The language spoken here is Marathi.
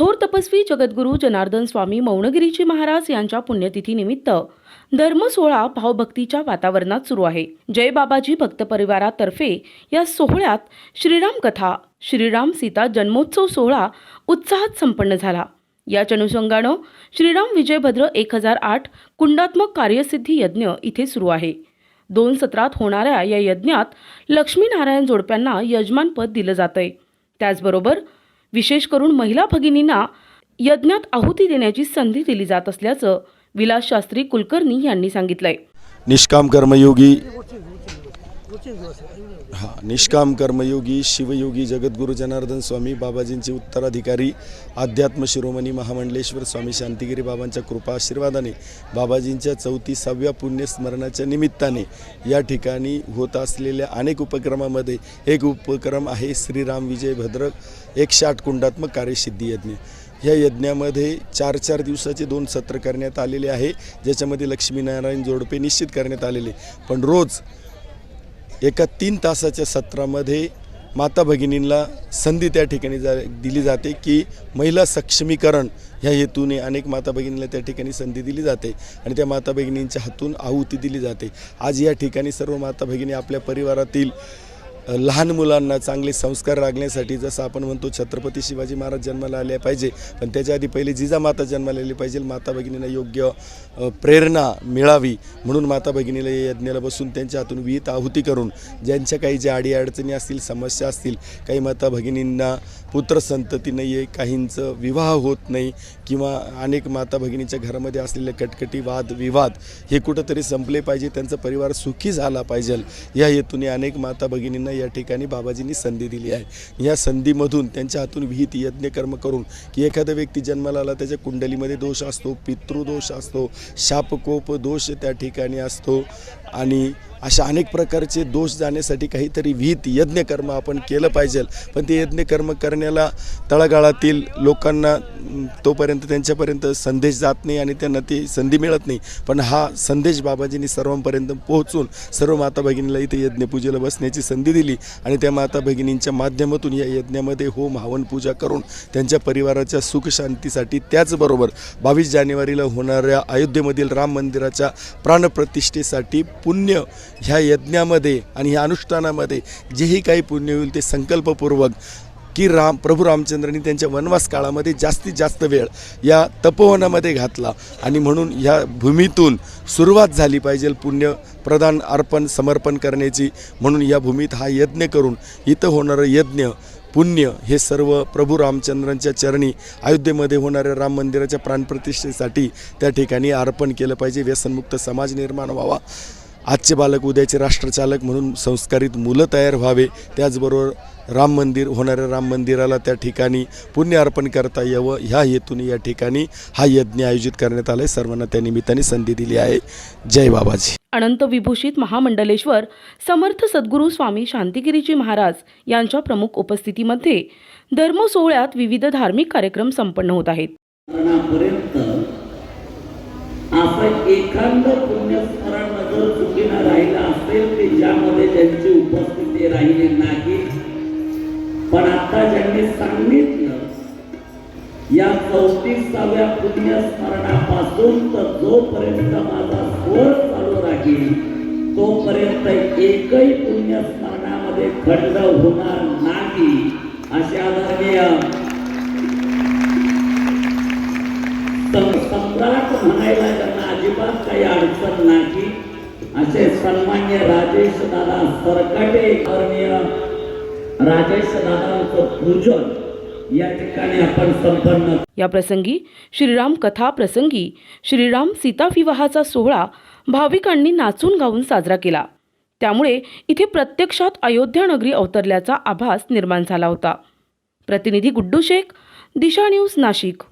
थोर तपस्वी जगद्गुरू जनार्दन स्वामी मौनगिरीजी महाराज यांच्या पुण्यतिथीनिमित्त धर्मसोहळा भावभक्तीच्या वातावरणात सुरू आहे. जय बाबाजी भक्त परिवारातर्फे या सोहळ्यात श्रीराम कथा श्रीराम सीता जन्मोत्सव सोहळा उत्साहात संपन्न झाला. याच अनुषंगानं श्रीराम विजयभद्र एक हजार आठ कुंडात्मक कार्यसिद्धी यज्ञ इथे सुरू आहे. दोन सत्रात होणाऱ्या या यज्ञात लक्ष्मीनारायण जोडप्यांना यजमानपद दिलं जातंय. त्याचबरोबर विशेष करून महिला भगिनींना यज्ञात आहुती देण्याची संधी दिली जात असल्याचं विलास शास्त्री कुलकर्णी यांनी सांगितलंय. निष्काम कर्मयोगी हा निष्काम कर्मयोगी शिवयोगी जगद्गुरू जनार्दन स्वामी बाबाजींचे उत्तराधिकारी अध्यात्म शिरोमणी महामंडलेश्वर स्वामी शांतिगिरी बाबांच्या कृपा आशीर्वादाने बाबाजींच्या चौतीसाव्या पुण्यस्मरणाच्या निमित्ताने या ठिकाणी होत असलेल्या अनेक उपक्रमामध्ये एक उपक्रम आहे श्रीराम विजय भद्रक एकशे आठ कुंडात्मक कार्यसिद्धी यज्ञ. या यज्ञामध्ये चार चार दिवसाचे दोन सत्र करण्यात आलेले आहे ज्याच्यामध्ये लक्ष्मीनारायण जोडपे निश्चित करण्यात आलेले. पण रोज एका तीन तासाच्या सत्रामध्ये माता भगिनींना संधी त्या ठिकाणी जा दिली जाते की महिला सक्षमीकरण ह्या हेतूने अनेक माता भगिनींना त्या ठिकाणी संधी दिली जाते आणि त्या माता भगिनींच्या हातून आहुती दिली जाते. आज या ठिकाणी सर्व माता भगिनी आपल्या परिवारातील लहान मुलांना चांगले संस्कार लागण्यासाठी जसं आपण म्हणतो छत्रपती शिवाजी महाराज जन्माला आले पाहिजे पण त्याच्या आधी पहिले जिजामाता जन्माला आली पाहिजे माता भगिनींना योग्य प्रेरणा मिळावी म्हणून माता भगिनीला या यज्ञाला बसून त्यांच्या हातून विहित आहुती करून ज्यांच्या काही ज्या अडीअडचणी असतील समस्या असतील काही माता भगिनींना पुत्रसंतती नाही आहे काहींचं विवाह होत नाही किंवा अनेक माता भगिनीच्या घरामध्ये असलेले कटकटी वाद विवाद हे कुठंतरी संपले पाहिजे त्यांचा परिवार सुखी झाला पाहिजे. या हेतूने अनेक माता भगिनींना या ठिकाणी बाबाजींनी संधी दिली आहे. या संधीमधून त्यांच्या हातून विहित यज्ञकर्म करून की एखादा व्यक्ती जन्माला आला त्याच्या कुंडलीमध्ये दोष असतो पितृदोष असतो शापकोप दोष त्या ठिकाणी असतो आणि अशा अनेक प्रकारचे दोष जाण्यासाठी काहीतरी विहित यज्ञकर्म आपण केलं पाहिजे. पण ते यज्ञकर्म करण्याला तळागाळातील लोकांना तोपर्यंत त्यांच्यापर्यंत संदेश जात नाही आणि त्यांना ती संधी मिळत नाही. पण हा संदेश बाबाजींनी सर्वांपर्यंत पोहोचून सर्व माता भगिनीला इथे यज्ञपूजेला बसण्याची संधी दिली आणि त्या माता भगिनींच्या माध्यमातून या यज्ञामध्ये होम हवन पूजा करून त्यांच्या परिवाराच्या सुखशांतीसाठी त्याचबरोबर बावीस जानेवारीला होणाऱ्या अयोध्येमधील राम मंदिराच्या प्राणप्रतिष्ठेसाठी पुण्य ह्या यज्ञामध्ये आणि ह्या अनुष्ठानामध्ये जेही काही पुण्य होईल ते संकल्पपूर्वक की राम प्रभू रामचंद्रांनी त्यांच्या वनवास काळामध्ये जास्तीत जास्त वेळ या तपोवनामध्ये घातला. आणि म्हणून ह्या भूमीतून सुरुवात झाली पाहिजे पुण्य प्रदान अर्पण समर्पण करण्याची. म्हणून या भूमीत हा यज्ञ करून इथं होणारं यज्ञ पुण्य हे सर्व प्रभू रामचंद्रांच्या चरणी अयोध्येमध्ये होणाऱ्या राम मंदिराच्या प्राणप्रतिष्ठेसाठी त्या ठिकाणी अर्पण केलं पाहिजे. व्यसनमुक्त समाज निर्माण व्हावा. आजचे बालक उद्याचे राष्ट्रचालक म्हणून संस्कारित मुलं तयार व्हावे. त्याचबरोबर राम मंदिर होणाऱ्या राम मंदिराला त्या ठिकाणी पुण्य अर्पण करता यावं. ह्या हेतूने या ठिकाणी हा यज्ञ आयोजित करण्यात आला आहे सर्वांना त्या निमित्ताने संधी दिली आहे. जय बाबाजी. अनंत विभूषित महामंडलेश्वर समर्थ सद्गुरू स्वामी शांतिगिरीजी महाराज यांच्या प्रमुख उपस्थितीमध्ये धर्म सोहळ्यात विविध धार्मिक कार्यक्रम संपन्न होत आहेत. एखादं पुण्यस्मरण जर चुकीनं राहिलं असेल की ज्यामध्ये त्यांची उपस्थिती राहिली नाही? पण आता ज्यांनी सांगितलं या चौतीसाव्या पुण्यस्मरणापासून तर जोपर्यंत माझा स्वर चालू राहील तोपर्यंत एकही पुण्यस्मरणामध्ये खंड होणार नाही. अशा आदरणीय सम्राट म्हणायला अजिबात काही अडचण नाही असे सन्मान्य राजेश दादा सरकटे राजेश दादांचं पूजन या ठिकाणी आपण संपन्न या प्रसंगी श्रीराम कथा प्रसंगी श्रीराम सीता विवाहाचा सोहळा भाविकांनी नाचून गाऊन साजरा केला. त्यामुळे इथे प्रत्यक्षात अयोध्या नगरी अवतरल्याचा आभास निर्माण झाला होता. प्रतिनिधी गुड्डू शेख दिशा न्यूज नाशिक.